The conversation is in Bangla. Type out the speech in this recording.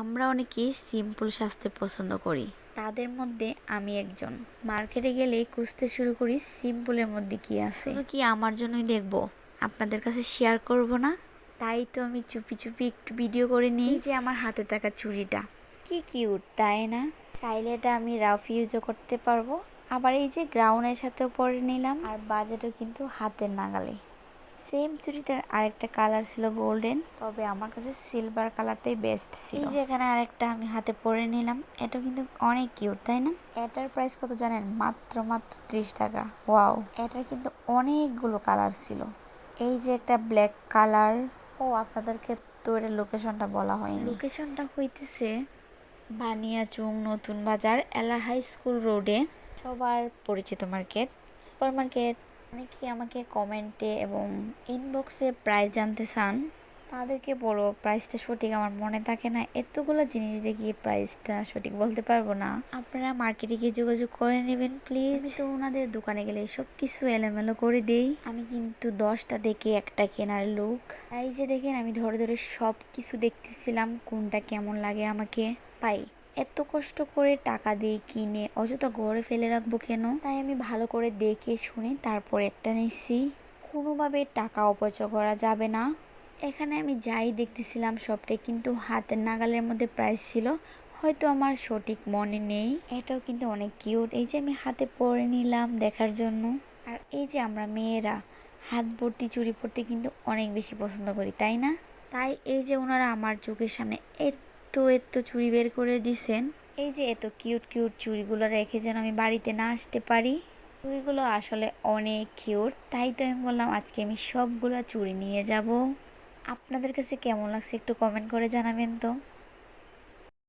আমরা অনেকেই সিম্পল সাজতে পছন্দ করি। তাদের মধ্যে আমি একজন। মার্কেটে গেলে খুঁজতে শুরু করি সিম্পলের মধ্যে কি আছে। কি আমার জন্যই দেখব? আপনাদের কাছে শেয়ার করব না? তাই তো আমি চুপি চুপি একটু ভিডিও করে নিই। যে আমার হাতে থাকা চুড়িটা। কি কিউট তাই না? চাইলে এটা আমি রাফ ইউজও করতে পারব। আবার এই যে গ্রাউন্ডের সাথেও পরে নিলাম। আর বাজেটও কিন্তু হাতের নাগালে। সেম চুড়িটার আরেকটা কালার ছিল গোল্ডেন তবে আমার কাছে সিলভার কালারটাই বেস্ট ছিল। এই যে এখানে আরেকটা আমি হাতে পরে নিলাম এটা কিন্তু অনেক কিউট তাই না? এটার প্রাইস কত জানেন? মাত্র মাত্র ত্রিশ টাকা। ওয়াও এটার কিন্তু অনেকগুলো কালার ছিল। এই যে একটা ব্ল্যাক কালার ও আপনাদেরকে তো এটার লোকেশনটা বলা হয়নি। লোকেশনটা হইতেছে বানিয়াচুং নতুন বাজার এলার হাই স্কুল রোডে সবার পরিচিত মার্কেট সুপার মার্কেট অনেকে আমাকে কমেন্টে এবং ইনবক্সে প্রাইস জানতে চান? তাদেরকে বলো প্রাইসটা সঠিক আমার মনে থাকে না। এতগুলো জিনিস দেখিয়ে প্রাইসটা সঠিক বলতে পারব না। আপনারা মার্কেটে গিয়ে যোগাযোগ করে নেবেন প্লিজ তো ওনাদের দোকানে গেলে সব কিছু এলোমেলো করে দেই। আমি কিন্তু দশটা দেখে একটা কেনার লোক। তাই যে দেখেন আমি ধরে ধরে সব কিছু দেখতেছিলাম কোনটা কেমন লাগে আমাকে। পাই। এত কষ্ট করে টাকা দিয়ে কিনে, অযথা ঘরে ফেলে রাখব কেন? তাই আমি ভালো করে দেখে শুনে তারপর একটা নিচ্ছি। কোনোভাবে টাকা অপচয় করা যাবে না। এখানে আমি যাই দেখতেছিলাম সবটাই, কিন্তু হাতের নাগালের মধ্যে প্রাইস ছিল। হয়তো আমার সঠিক মনে নেই। এটাও কিন্তু অনেক কিউট এই যে আমি হাতে পরে নিলাম দেখার জন্য। আর এই যে আমরা মেয়েরা, হাত ভর্তি চুরি পরতে কিন্তু অনেক বেশি পছন্দ করি, তাই না? তাই এই যে ওনারা আমার চোখের সামনে এত এত চুড়ি বের করে দিছেন। এই যে এত কিউট কিউট চুড়িগুলো রেখে যেন আমি বাড়িতে না আসতে পারি। চুড়িগুলো আসলে অনেক কিউট, তাই তো আমি বললাম আজকে আমি সবগুলো চুড়ি নিয়ে যাব। আপনাদের কাছে কেমন লাগছে একটু কমেন্ট করে জানাবেন তো।